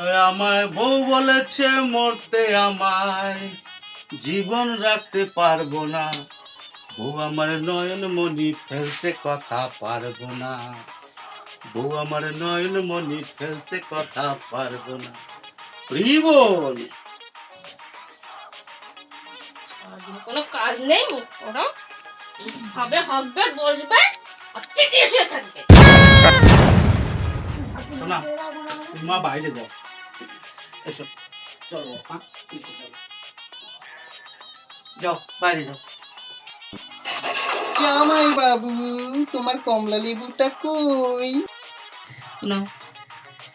আমায় বউ বলেছে মরতে আমায়। জীবন রাখতে পারব না। বউ আমার নয়ন মনি ফেলতে কথা পারব না। বউ আমার নয়ন মনি ফেলতে কথা পারব না। রিবল কোনো কাজ নেই করো ভাবে হাঁকবে বসবে আর চেটিয়ে শুয়ে থাকবে। শোনা মা বাইরে যাও। এসো। চলো নিচে চলো। যাও বাইরে যাও। জামাই বাবু তোমার কমলা লেবুটা কই? না।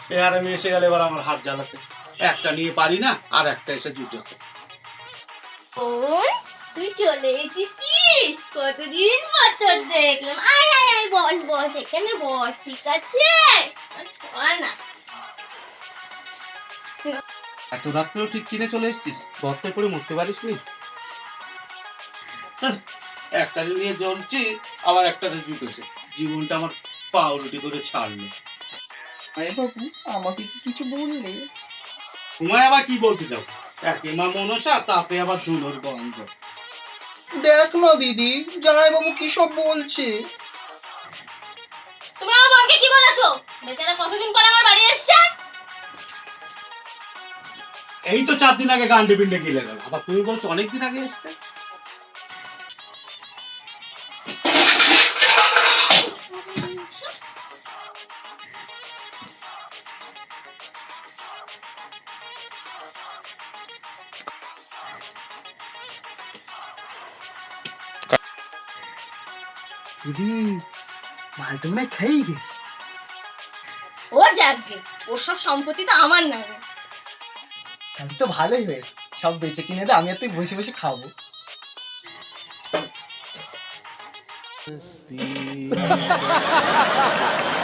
এ আর আমি এসে গেলে এবার আমার হাত জ্বালাতে। একটা নিয়ে পারি না আর একটা এসে জুটেছে বোন তুই চলে এসেছিস? কতদিন পর তোর দেখলাম। আয় আয় আয় বস বস এখানে বস ঠিক আছে? না। এত রাত্রেও ঠিক কিনে চলে এসছিস? বস্তায় করে মরতে পারিস নি হ্যাঁ, একটা নিয়ে জ্বলছি আবার একটা জুটেছে জীবনটা আমার পাউরুটি করে ছাড়লো। বাবু আমাকে কি কিছু বললে? তোমায় আবার কি বলতে যাও একে মা মনসা তাতে আবার ধুলোর গন্ধ। দেখ না দিদি জামাই বাবু কি সব বলছে? তুমি আমার বোনকে কি বলেছ? বেচারা কতদিন পর আমার বাড়ি এসছে? এই তো চার দিন আগে গান্ডে পিন্ডে গিলে গেল। আবার তুমি বলছো অনেকদিন আগে এসছে? দিদি মাল তো না খেয়েই ও যাকগে ওর সব সম্পত্তি তো আমার নামে। তাহলে তো ভালোই হয়েছে। সব বেঁচে কিনে দে আমি আর তুই বসে বসে খাব।